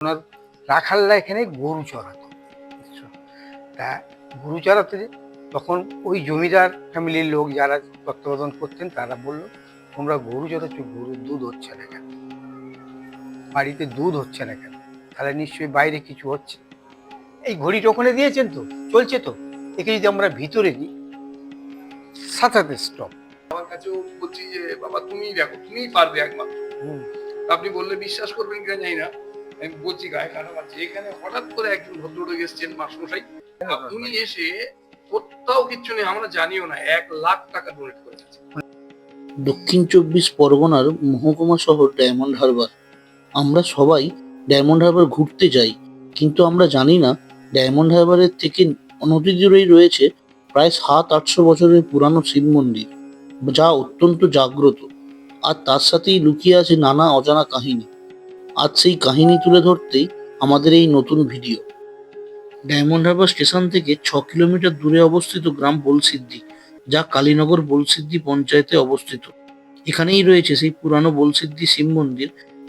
ওনার রাখালরা এখানে গরু চড়াতো তা গরু চড়াতে তখন ওই জমিদার ফ্যামিলির লোক যারা তত্ত্বাবধান করতেন তারা বলল তোমরা গরু চড়াচ্ছ গরুর দুধ হচ্ছে না কেন? বাড়িতে দুধ হচ্ছে না কেন? তাহলে নিশ্চয়ই বাইরে কিছু হচ্ছে। এই ঘড়িটা ওখানে দিয়েছেন তো চলছে তো? একে যদি আমরা ভিতরে দিই সাথে স্টপ আমার কাছেও বলছি যে বাবা তুমি দেখো তুমিই পারবে একমাত্র। আপনি বললে বিশ্বাস করবেন কিনা জানি না। আমি বলছি গায়ে কাটা এখানে হঠাৎ করে একজন ভদ্রলোক এসছেন মাসমশাই উনি এসে কোথাও কিচ্ছু নেই আমরা জানিও না এক লাখ টাকা ডোনেট করে দক্ষিণ চব্বিশ পরগনার মহকুমা শহর ডায়মন্ড হারবার। আমরা সবাই ডায়মন্ড হারবার ঘুরতে যাই কিন্তু আমরা জানি না ডায়মন্ড হারবারের থেকে নদী দূরেই রয়েছে প্রায় সাত আটশো বছরের পুরানো শিব মন্দির যা অত্যন্ত জাগ্রত। আর তার সাথেই লুকিয়ে আছে নানা অজানা কাহিনী। আজ সেই কাহিনী তুলে ধরতেই আমাদের এই নতুন ভিডিও। ডায়মন্ড হারবার স্টেশন থেকে ছ কিলোমিটার দূরে অবস্থিত গ্রাম বলসিদ্ধি, যা কালীনগর বলসিদ্ধি পঞ্চায়েতে অবস্থিত। এখানেই রয়েছে সেই পুরানো বলসিদ্ধি শিব মন্দির,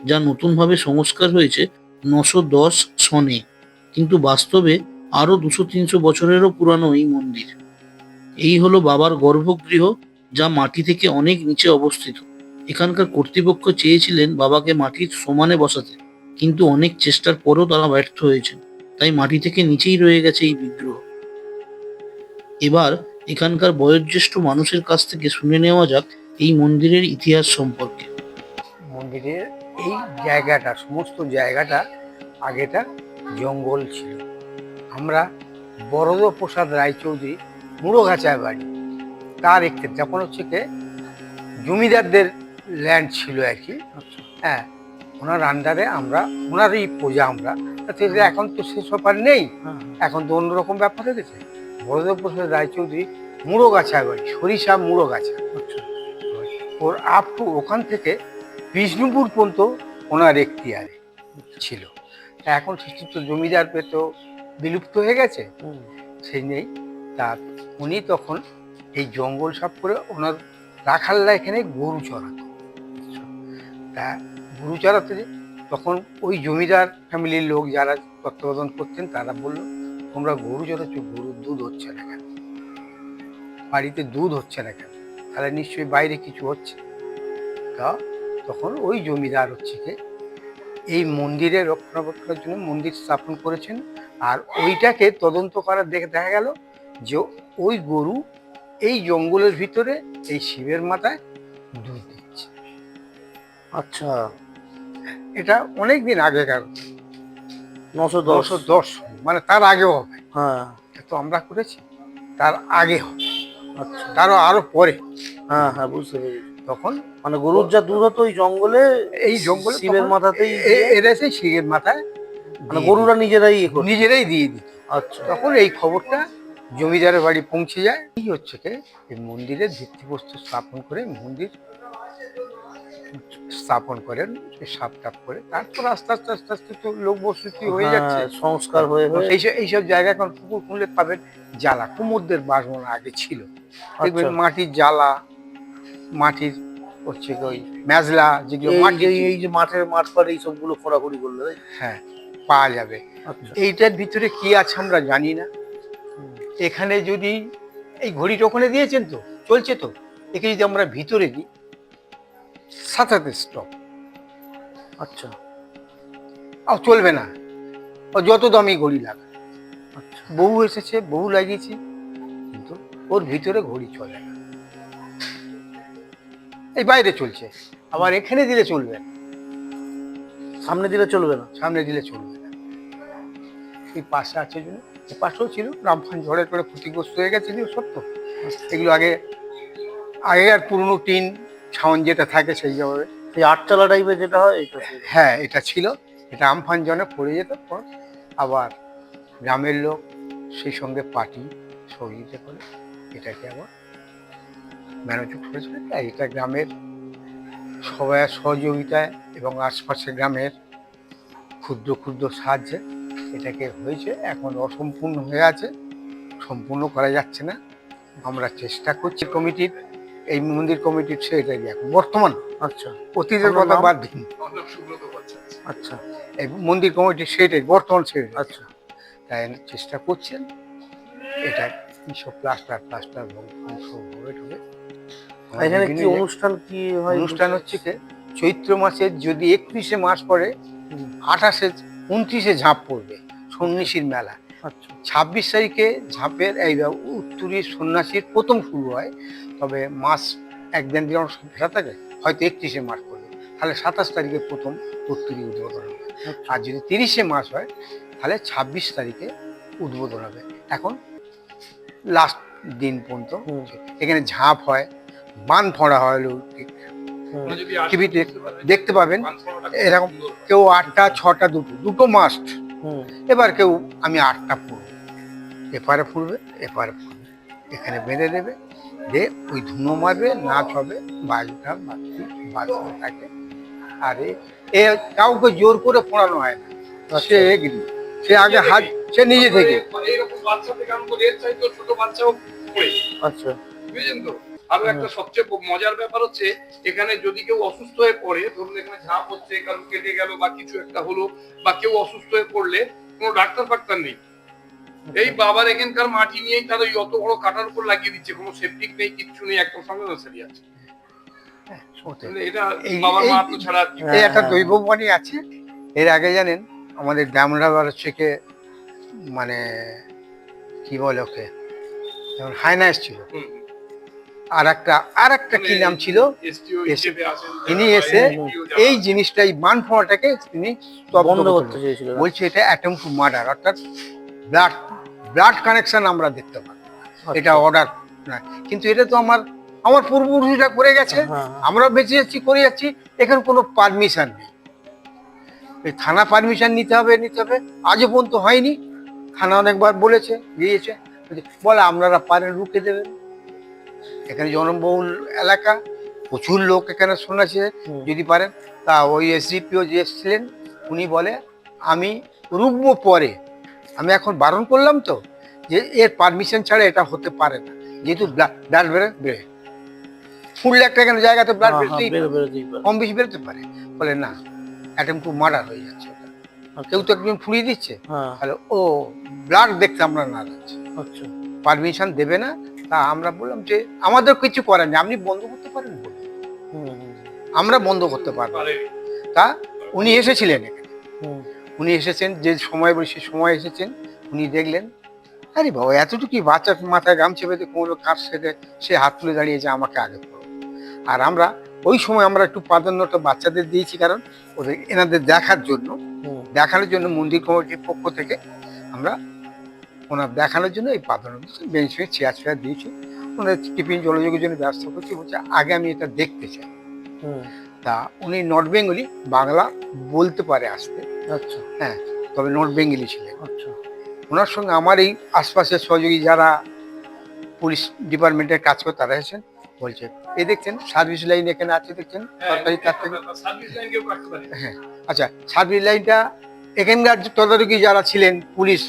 যা নতুনভাবে সংস্কার হয়েছে নশো দশ সনে, কিন্তু বাস্তবে আরও দুশো তিনশো বছরেরও পুরানো এই মন্দির। এই হলো বাবার গর্ভগৃহ, যা মাটি থেকে অনেক নিচে অবস্থিত। এখানকার কর্তৃপক্ষ চেয়েছিলেন বাবাকে মাটির সমানে বসাতে, কিন্তু অনেক চেষ্টার পরও তারা ব্যর্থ হয়েছে তাই মাটি থেকে নিচেই রয়ে গেছে এই বিগ্রহ। এবার এখানকার বয়োজ্যেষ্ঠ মানুষের কাছ থেকে শুনে নেওয়া যাক এই মন্দিরের ইতিহাস সম্পর্কে। মন্দিরের এই জায়গাটা, সমস্ত জায়গাটা আগেটা জঙ্গল ছিল। আমরা বরদ প্রসাদ রায়চৌধুরী মুড়োগাছায় বাড়ি। তার একটি, যখন হচ্ছে জমিদারদের ল্যান্ড ছিল আর কি। হ্যাঁ ওনার আন্ডারে আমরা ওনারই প্রজা আমরা। এখন তো সেসব আর নেই। এখন তো অন্যরকম ব্যাপার হয়ে গেছে। বরদেব প্রসাদ রায়চৌধুরী মুড়োগাছায় বাড়ি সরিষা মুড়োগাছা। ওর আপ টু ওখান থেকে বিষ্ণুপুর পর্যন্ত ওনার এখতিয়ারে ছিল। তা এখন সে তো জমিদার পেত বিলুপ্ত হয়ে গেছে। সেই নেই। তা উনি তখন এই জঙ্গল সাফ করে ওনার রাখালরা এখানে গরু চড়াতো। তা গরু চড়াতে তখন ওই জমিদার ফ্যামিলির লোক যারা তত্ত্বাবধান করতেন, তারা বলল, তোমরা গরু চড়াচ্ছ গরুর দুধ হচ্ছে না কেন? বাড়িতে দুধ হচ্ছে না কেন? তাহলে নিশ্চয়ই বাইরে কিছু হচ্ছে। তা তখন ওই জমিদার হচ্ছে কি, এই মন্দিরের রক্ষণাবেক্ষণের জন্য মন্দির স্থাপন করেছেন। আর ওইটাকে তদন্ত করার দেখে দেখা গেল যে ওই গরু এই জঙ্গলের ভিতরে, এই শিবের মাথায় আচ্ছা। এটা অনেক দিন আগেকার। নশো দশশো দশ। মানে তার আগেও হবে। হ্যাঁ। তো আমরা করেছি। তার আগে হবে। আচ্ছা। তারও আরও পরে। হ্যাঁ হ্যাঁ বুঝতে পেরেছি। তখন মানে গরুর যা দুধ হতো ওই জঙ্গলে এই জঙ্গলে শিবের মাথাতেই এরা সেই শিবের মাথায় মানে গরুরা নিজেরাই ইয়ে নিজেরাই দিয়ে দিত। আচ্ছা। তখন এই খবরটা জমিদারের বাড়ি পৌঁছে যায়। কি হচ্ছে কি এই মন্দিরের ভিত্তিপ্রস্তর স্থাপন করে মন্দির স্থাপন করেন সাপ টাপ করে। তারপর আস্তে আস্তে আস্তে আস্তে তো লোক বসতি হয়ে হ্যাঁ, যাচ্ছে। সংস্কার হয়ে হয়ে এইসব এইসব জায়গা এখন পুকুর খুঁজলে পাবেন। জ্বালা কুমোরদের বাসবন আগে ছিল। দেখবেন আচ্ছা। মাটির জ্বালা মাটির হচ্ছে ওই মেজলা যেগুলো মাটি যে এই যে মাঠের মাঠ পাড়ে এই সবগুলো খোঁড়াখুড়ি করলে হ্যাঁ পাওয়া যাবে। আচ্ছা। এইটার ভিতরে কি আছে আমরা জানি না। এখানে যদি এই ঘড়িটা ওখানে দিয়েছেন তো চলছে তো। একে যদি আমরা ভিতরে দিই সাথে স্টপ আচ্ছা। আর চলবে না। ও যত দামি ঘড়ি লাগা। আচ্ছা। বহু এসেছে বহু লাগিয়েছি কিন্তু ওর ভিতরে ঘড়ি চলে না। এই বাইরে চলছে। আবার এখানে দিলে চলবে না। সামনে দিলে চলবে না। সামনে দিলে চলবে না। এই পাশে আছে জন্য এই পাশেও ছিল রামফান ঝড়ের করে ক্ষতিগ্রস্ত হয়ে গেছে এগুলো সত্য এগুলো আগে আগেকার পুরনো টিন ছাউন যেটা থাকে সেই ভাবে এই আটচালা টাইপের যেটা হয় এটা হ্যাঁ এটা ছিল। এটা আমফান জনে পড়ে যেত পর আবার গ্রামের লোক সেই সঙ্গে পার্টি সহযোগিতা করে এটাকে আবার ম্যানেজ করেছিল। এটা গ্রামের সবাই সহযোগিতায় এবং আশপাশের গ্রামের ক্ষুদ্র ক্ষুদ্র সাহায্যে এটাকে হয়েছে। এখন অসম্পূর্ণ হয়ে আছে সম্পূর্ণ করা যাচ্ছে না। আমরা চেষ্টা করছি কমিটির এই মন্দির কমিটির সেক্রেটারি এখন বর্তমান। আচ্ছা। অতীতের কথা বাদ দিন। আচ্ছা এই মন্দির কমিটি সেটাই বর্তমান সেটাই আচ্ছা। তাই চেষ্টা করছেন। এটা সব প্লাস্টার প্লাস্টার হবে এখানে কি অনুষ্ঠান কি হয়? অনুষ্ঠান হচ্ছে কি চৈত্র মাসের যদি একত্রিশে মাস হুম, আঠাশে উনত্রিশে ঝাঁপ পড়বে সন্ন্যাসীর মেলা। আচ্ছা। ছাব্বিশ তারিখে ঝাঁপের এই উত্তরী সন্ন্যাসীর প্রথম শুরু হয়। তবে মাস একদিন দিন ভেড়া থাকে হয়তো একত্রিশে মাস পড়বে। তাহলে সাতাশ তারিখে প্রথম উত্তরী উদ্বোধন হবে। আর যদি তিরিশে মাস হয় তাহলে ছাব্বিশ তারিখে উদ্বোধন হবে। এখন লাস্ট দিন পর্যন্ত এখানে ঝাঁপ হয় বান ফোঁড়া হয় লৌকিক। হুম, আমরা যদি টিভি আসি বুঝতে পারবেন। দেখতে পাবেন এরকম কেউ আটটা ছটা দুটো দুটো মাস্ট এবার কেউ আমি আটটা ফুড়ব এপারে ফুড়বে এপারে ফুড়বে এখানে বেঁধে দেবে। দিয়ে ওই ধুনো মারবে নাচ হবে বাজনা বাকি বাজনা থাকে। আর এ- কাউকে জোর করে পড়ানো হয় না। সে এগিয়ে সে আগে হাত সে নিজে থেকে। পড়ে। আচ্ছা। বুঝলেন তো? আরও একটা সবচেয়ে মজার ব্যাপার হচ্ছে এখানে যদি কেউ অসুস্থ হয়ে পড়ে ধরুন এখানে ঝাঁপ হচ্ছে কারণ কেটে গেল বা কিছু একটা হলো বা কেউ অসুস্থ হয়ে পড়লে কোনো ডাক্তার ফাক্তার নেই। এই বাবার এখানকার মাটি নিয়েই তারা ওই অত বড় কাটার উপর লাগিয়ে দিচ্ছে। কোনো সেপটিক নেই কিচ্ছু নেই একদম সংবেদনশীল আছে এটা বাবার মাহাত্ম ছাড়া কি হ্যাঁ, এই একটা আছে। এর আগে জানেন আমাদের ডামরাবার থেকে মানে কি বলে ওকে? যেমন হায়না এসেছিল আর একটা আর একটা কি নাম ছিল? তিনি এসে এই জিনিসটা এই বান ফোঁড়াটাকে তিনি স্তব্ধ বন্ধ করতে করতে চেয়েছিল বলছে এটা অ্যাটম টু মার্ডার অর্থাৎ ব্লাড ব্লাড কানেকশন আমরা দেখতে পাই। আচ্ছা। এটা অর্ডার না কিন্তু এটা তো আমার আমার পূর্বপুরুষরা করে গেছে। হ্যাঁ, আমরা বেঁচে যাচ্ছি করে যাচ্ছি এখানে কোনো পারমিশন নেই। এই থানা পারমিশন নিতে হবে নিতে হবে। আজও পর্যন্ত হয়নি। থানা অনেকবার বলেছে দিয়েছে বলে আপনারা পারেন রুখে দেবেন। এখানে জনবহুল এলাকা প্রচুর লোক এখানে শোনাছে যদি পারেন। তা ওই এসডিপিও যে এসেছিলেন উনি বলে আমি রুখবো পরে। আমি এখন বারণ করলাম তো যে এর পারমিশন ছাড়া এটা হতে পারে না। যেহেতু ব্লাড বেড়ে বেড়ে একটা এখানে জায়গাতে ব্লাড হ্যাঁ, হ্যাঁ, বেরোতেই বেরোতেই পারে। কম বেশি বেরোতে পারে। বলে না অ্যাটেম টু মার্ডার হয়ে যাচ্ছে ওটা। আচ্ছা, কেউ তো একজন ফুলিয়ে দিচ্ছে। হ্যাঁ, তাহলে ও ব্লাড দেখতে আমরা না যাচ্ছি আচ্ছা, পারমিশন দেবে না তা আমরা বললাম যে আমাদের কিছু করার নেই। আপনি বন্ধ করতে পারেন বলুন। আমরা বন্ধ করতে পারব। তা উনি এসেছিলেন এখানে। উনি এসেছেন যে সময় বলে সে সময় এসেছেন উনি দেখলেন আরে বাবা এতটুকু বাচ্চার মাথায় গামছা বেঁধে কোনো কার সেটে সে হাত তুলে দাঁড়িয়েছে আমাকে আগে করো। আর আমরা ওই সময় আমরা একটু প্রাধান্যটা বাচ্চাদের দিয়েছি কারণ ওদের এনাদের দেখার জন্য দেখানোর জন্য মন্দির কমিটির পক্ষ থেকে আমরা ওনার দেখানোর জন্য এই প্রাধান্য দিচ্ছি বেঞ্চ ফেঞ্চ চেয়ার চেয়ার দিয়েছি ওনার টিফিন জলযোগের জন্য ব্যবস্থা করছি বলছে আগে আমি এটা দেখতে চাই। তা উনি নর্থ বেঙ্গলি বাংলা বলতে পারে আসতে। আচ্ছা, তবে নর্থ বেঙ্গলি ছিলেন আচ্ছা, ওনার সঙ্গে আমার এই আশপাশের সহযোগী যারা পুলিশ ডিপার্টমেন্টের কাজ করে তারা এসেছেন বলছে এই দেখছেন সার্ভিস লাইন এখানে আছে দেখছেন হ্যাঁ, সরকারি তার থেকে হ্যাঁ আচ্ছা সার্ভিস লাইনটা এখানকার তদারকি যারা ছিলেন পুলিশ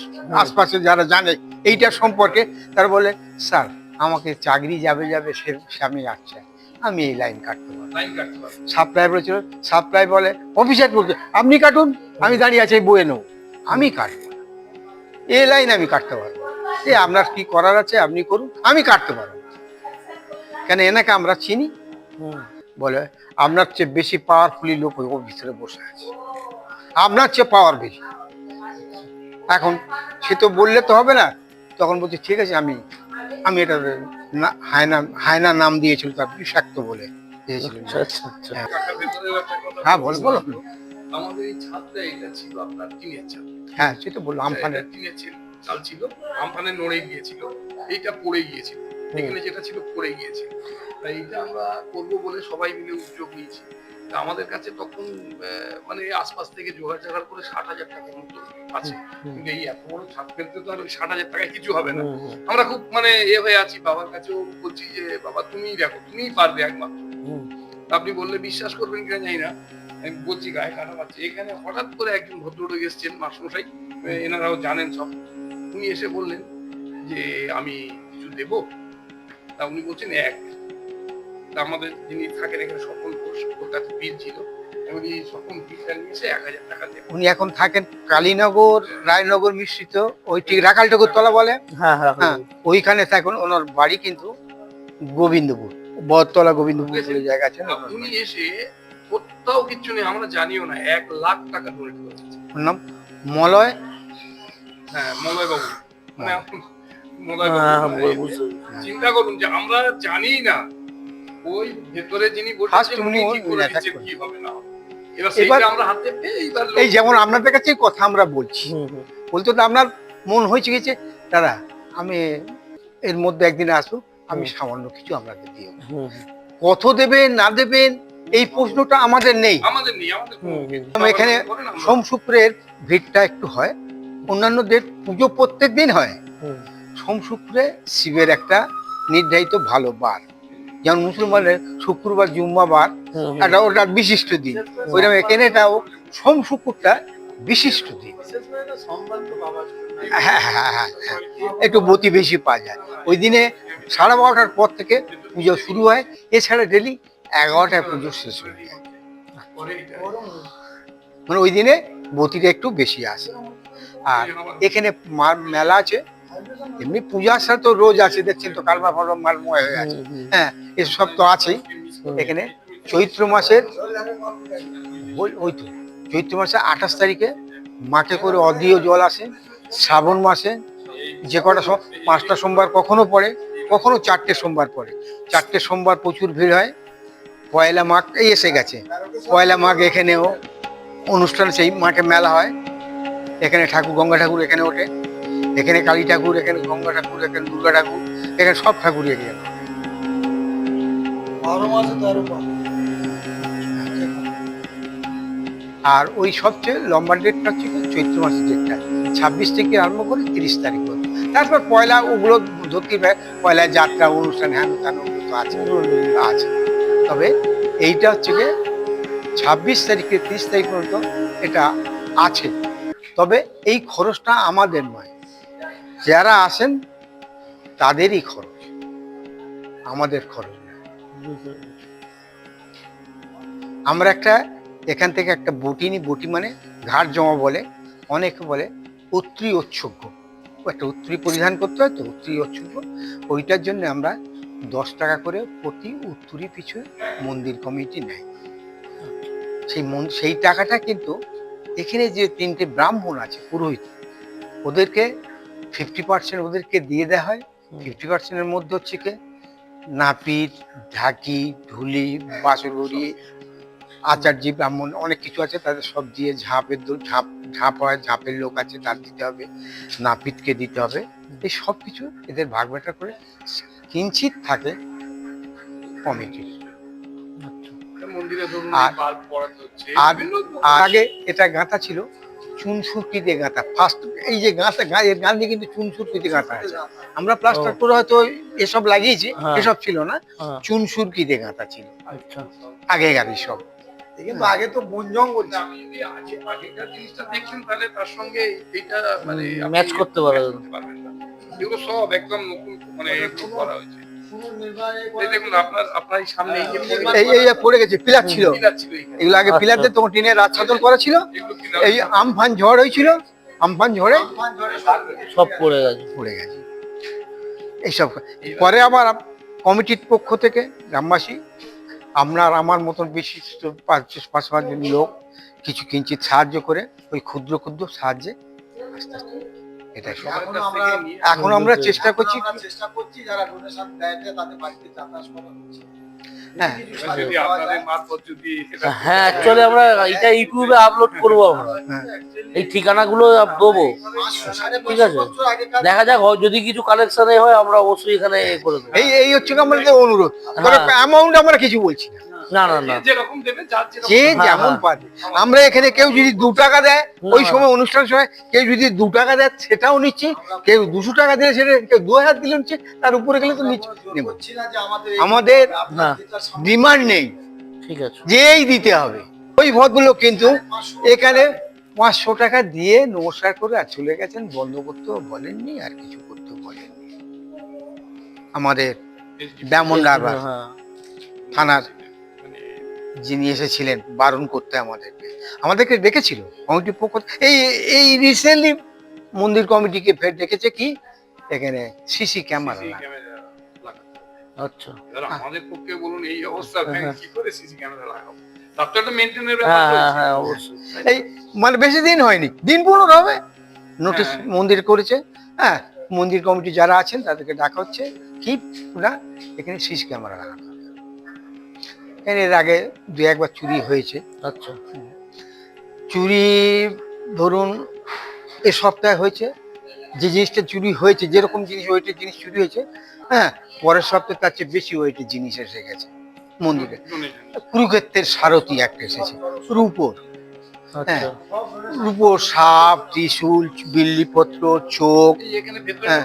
আশপাশে যারা জানে এইটা সম্পর্কে তারা বলে স্যার আমাকে চাকরি যাবে যাবে সে সামনে যাচ্ছে আমি এই লাইন কাটতে পারব। লাইন কাটতে পারে সাপ্লাই বলেছিল সাপ্লাই বলে অফিসার বলছে আপনি কাটুন আমি দাঁড়িয়ে আছি বয়ে নেব। আমি কাটবো। এই লাইন আমি কাটতে পারব। এ আপনার কি করার আছে আপনি করুন আমি কাটতে পারব কেন এনাকে আমরা চিনি? বলে আপনার চেয়ে বেশি পাওয়ারফুলি লোক ওই ভিতরে বসে আছে। আপনার চেয়ে পাওয়ার বেশি। এখন সে তো বললে তো হবে না তখন বলছি ঠিক আছে আমি আমি এটা হায়না হায়না নাম দিয়েছিল তার বিষাক্ত বলে। দিয়েছিলেন। আচ্ছা, আচ্ছা, আচ্ছা, হ্যাঁ, বল, বলো। আমাদের এই ছাদটা এটা ছিল আপনার টিনের ছাদ। হ্যাঁ সেটা বলল আমফানের। টিনের ছিল চাল ছিল আমফানে নড়ে গিয়েছিল এইটা পড়ে গিয়েছিল। এখানে যেটা ছিল পড়ে গিয়েছে। তাই এটা আমরা করব বলে সবাই মিলে উদ্যোগ নিয়েছি। তা আমাদের কাছে তখন মানে আশপাশ থেকে জোগাড় জাগাড় করে ষাট হাজার টাকার মতো আছে। কিন্তু এই এত বড় ছাদ ফেলতে তো আর ওই ষাট হাজার টাকায় কিছু হবে না। আমরা খুব মানে এ হয়ে আছি বাবার কাছেও বলছি যে বাবা তুমিই দেখো তুমিই পারবে একমাত্র। আপনি বললে বিশ্বাস করবেন কিনা জানি না। আমি বলছি গায়ে কাটা পাচ্ছি এখানে হঠাৎ করে একজন ভদ্রলোক এসছেন মাসমশাই এনারাও জানেন সব। উনি এসে বললেন যে আমি কিছু দেব? তা উনি বলছেন এক আমাদের যিনি থাকেন এখানে সফল ঘোষ ওর কাছে বিল ছিল। এবারে সকল ফিসটা নিয়েছে এক হাজার টাকা দেবে উনি এখন থাকেন কালীনগর রায়নগর মিশ্রিত ওই ঠিক রাখাল ঠাকুর তলা বলে? হ্যাঁ হ্যাঁ হ্যাঁ ওইখানে থাকেন ওনার বাড়ি কিন্তু গোবিন্দপুর বটতলা গোবিন্দপুর বলে জায়গা আছে উনি এসে কোথাও কিচ্ছু নেই আমরা জানিও না এক লাখ টাকা ডোনেট করেছে ওর নাম মলয়? হ্যাঁ মলয় বাবু। মলয় হ্যাঁ, চিন্তা করুন যে আমরা জানি না ওই ভেতরে যিনি First উনি কি হবে না এবার এবার- আমরা হাতে এই যেমন আপনাদের কাছে কথা আমরা বলছি। বলতে তো আপনার মন হয়েছে গেছে দাদা আমি এর মধ্যে একদিন আসব আমি সামান্য কিছু আপনাকে দিয়ে। কত দেবেন না দেবেন এই প্রশ্নটা আমাদের নেই। এখানে সোম শুক্রের ভিড়টা একটু হয়। অন্যান্যদের পুজো প্রত্যেক দিন হয়। সোম শুক্রে শিবের একটা নির্ধারিত ভালো বার। যেমন মুসলমানের শুক্রবার জুম্মা বার হুম, হুম। একটা ওটা বিশিষ্ট দিন। ওইরকম এখানে এটাও সোম শুক্রটা বিশিষ্ট দিন। হ্যাঁ হ্যাঁ হ্যাঁ হ্যাঁ একটু বতি বেশি পাওয়া যায়। ওই দিনে সাড়ে বারোটার পর থেকে পুজো শুরু হয়। এছাড়া ডেলি এগারোটায় পুজো শেষ হয়ে যায়। মানে ওই দিনে বতিটা একটু বেশি আসে। আর এখানে মেলা আছে। এমনি পূজা আসা তো রোজ আছে দেখছেন তো কালমা ফালমা মালময় হয়ে আছে। হ্যাঁ এসব তো আছেই। এখানে চৈত্র মাসের ওই- তো চৈত্র মাসে আঠাশ তারিখে মাঠে করে অদীয় জল আসে শ্রাবণ মাসে যে কটা পাঁচটা সোমবার কখনো পড়ে কখনো চারটে সোমবার পড়ে। চারটে সোমবার প্রচুর ভিড় হয় পয়লা মাঘ এই এসে গেছে। পয়লা মাঘ এখানেও অনুষ্ঠান সেই মাঠে মেলা হয় এখানে ঠাকুর গঙ্গা ঠাকুর এখানে ওঠে। এখানে কালী ঠাকুর এখানে গঙ্গা ঠাকুর এখানে দুর্গা ঠাকুর এখানে সব ঠাকুরই এখানে। আর ওই সবচেয়ে লম্বা ডেটটা হচ্ছে চৈত্র মাসের ডেটটা। ছাব্বিশ থেকে আরম্ভ করে তিরিশ তারিখ পর্যন্ত। তারপর পয়লা ওগুলো ধরতে পয়লা যাত্রা অনুষ্ঠান হ্যান ত্যান ওগুলো আছে। আছে। তবে এইটা হচ্ছে গিয়ে ছাব্বিশ তারিখে তিরিশ তারিখ পর্যন্ত এটা আছে। তবে এই খরচটা আমাদের নয়। যারা আসেন তাদেরই খরচ। আমাদের খরচ না। আমরা একটা, এখান থেকে একটা বটি নিই বটি মানে ঘাট জমা বলে, অনেকে বলে উত্তরি উৎসর্গ ও একটা উত্তরি পরিধান করতে হয় তো উত্তরি উৎসর্গ ওইটার জন্য আমরা দশ টাকা করে প্রতি উত্তরি পিছু মন্দির কমিটি নেয়। সেই মন, সেই টাকাটা কিন্তু এখানে যে তিনটে ব্রাহ্মণ আছে, পুরোহিত, ওদেরকে ফিফটি পার্সেন্ট ওদেরকে দিয়ে দেওয়া হয়। ফিফটি পার্সেন্টের মধ্যে হচ্ছে কি? নাপিত ঢাকি ঢুলি বাঁশরগুড়ি আচার্য ব্রাহ্মণ অনেক কিছু আছে তাদের সব দিয়ে ঝাঁপের দো- ঝাঁপ ঝাঁপ হয় ঝাঁপের লোক আছে তার দিতে হবে নাপিতকে দিতে হবে। এই সব কিছু এদের ভাগ বাটা করে কিঞ্চিত থাকে কমিটির। বিভিন্ন আর আগে এটা গাঁথা ছিল চুন সুরকি গাঁথা। ফার্স্ট এই যে গাঁথা গা- এর গান দিয়ে কিন্তু চুন সুরকি গাঁথা আছে। আমরা প্লাস্টার করে হয়তো এসব লাগিয়েছি হ্যাঁ। এসব ছিল না হ্যাঁ, চুন সুরকি দিয়ে গাঁথা ছিল। আচ্ছা। আগেকার সব। কিন্তু আগে তো বন জঙ্গল ছিল। আপনি যদি আগেকার জিনিসটা দেখছেন তাহলে তার সঙ্গে এইটা মানে match করতে পারবেন। এগুলো সব একদম নতুন মানে করা হয়েছে। এই দেখুন আপনার আপনার সামনে এই যে এই এই পড়ে গেছে পিলার ছিল। এগুলো আগে পিলার দিয়ে তখন টিনের আচ্ছাদন করা ছিল। এই আমফান ঝড় হয়েছিল আমফান ঝড়ে সব পড়ে গেছে। পড়ে গেছে। এইসব। পরে আবার কমিটির পক্ষ থেকে গ্রামবাসী আপনার আমার মতন বিশিষ্ট পাঁচ পাঁচ পাঁচজন লোক কিছু কিঞ্চিত সাহায্য করে ওই ক্ষুদ্র ক্ষুদ্র সাহায্যে আস্তে আস্তে এটাই। এখন আমরা চেষ্টা করছি চেষ্টা করছি যারা ডোনেশন দেয় তাদের বাড়িতে করা হচ্ছে। হ্যাঁ। হ্যাঁ অ্যাকচুয়ালি আমরা এটা ইউটিউবে আপলোড করব আমরা। হ্যাঁ। এই ঠিকানাগুলো দেবো। ঠিক আছে। দেখা যাক যদি কিছু কালেকশন হয় আমরা অবশ্যই এখানে এ করে দেবো। এই এই হচ্ছে আমাদের অনুরোধ। হ্যাঁ। অ্যামাউন্ট আমরা কিছু বলছি না। না না না। যে যেরকম দেবে যে হ্যাঁ, যেমন হ্যাঁ। পারে। আমরা এখানে কেউ যদি দু টাকা দেয় ওই সময় অনুষ্ঠান সময় কেউ যদি দু টাকা দেয় সেটাও নিচ্ছি। কেউ দুশো টাকা দিলে সেটা কেউ দু হাজার দিলে নিচ্ছে তার উপরে গেলে তো নিচ্ছি। নেব। আমাদের হ্যাঁ ডিমান্ড নেই। ঠিক আছে। যেই দিতে হবে। ওই ভদ্রলোক কিন্তু এখানে পাঁচশো টাকা দিয়ে নমস্কার করে আর চলে গেছেন। বন্ধ করতেও বলেননি আর কিছু করতেও বলেননি। আমাদের হ্যাঁ। থানার যিনি এসেছিলেন বারণ করতে আমাদেরকে। আমাদেরকে ডেকেছিল কমিটির পক্ষ এই এই রিসেন্টলি মন্দির কমিটিকে ফের ডেকেছে কি? এখানে সিসি ক্যামেরা। আচ্ছা। এবার আমাদের পক্ষে বলুন এই অবস্থা হ্যাঁ। কি করে সিসি ক্যামেরা লাগাবো? হ্যাঁ হ্যাঁ হ্যাঁ এই মানে বেশি দিন হয়নি। দিন পনেরো হবে। নোটিশ হ্যাঁ। মন্দির করেছে। হ্যাঁ মন্দির কমিটি যারা আছেন তাদেরকে ডাকা হচ্ছে। কি? না এখানে সিসি ক্যামেরা লাগানো। এর আগে দু একবার চুরি হয়েছে। আচ্ছা। চুরি ধরুন এ সপ্তাহে হয়েছে। যে জিনিসটা চুরি হয়েছে যেরকম জিনিস ওইটা জিনিস চুরি হয়েছে। হ্যাঁ পরের সপ্তাহে তার চেয়ে বেশি ওইটা জিনিস এসে গেছে। মন্দিরে। কুরুক্ষেত্রের সারথি একটা এসেছে। রূপোর। আচ্ছা। রূপোর সাপ ত্রিশূল বিল্লিপত্র চোখ হ্যাঁ।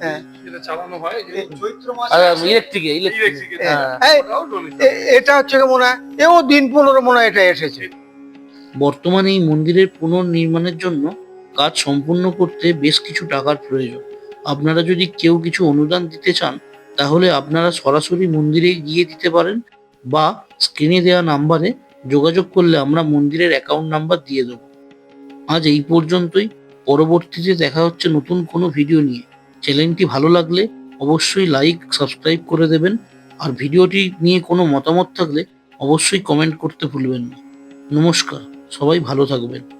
হ্যাঁ। হয় হ্যাঁ। এটা হচ্ছে মনে হয়? এও দিন পনেরো মনে হয় এটা এসেছে। বর্তমানে এই মন্দিরের পুনর্নির্মাণের জন্য কাজ সম্পূর্ণ করতে বেশ কিছু টাকার প্রয়োজন। আপনারা যদি কেউ কিছু অনুদান দিতে চান তাহলে আপনারা সরাসরি মন্দিরে গিয়ে দিতে পারেন বা স্ক্রিনে দেওয়া নাম্বারে যোগাযোগ করলে আমরা মন্দিরের অ্যাকাউন্ট নাম্বার দিয়ে দেব। আজ এই পর্যন্তই। পরবর্তীতে দেখা হচ্ছে নতুন কোনো ভিডিও নিয়ে। চ্যানেলটি ভালো লাগলে অবশ্যই লাইক সাবস্ক্রাইব করে দেবেন। আর ভিডিওটি নিয়ে কোনো মতামত থাকলে অবশ্যই কমেন্ট করতে ভুলবেন না। নমস্কার। সবাই ভালো থাকবেন।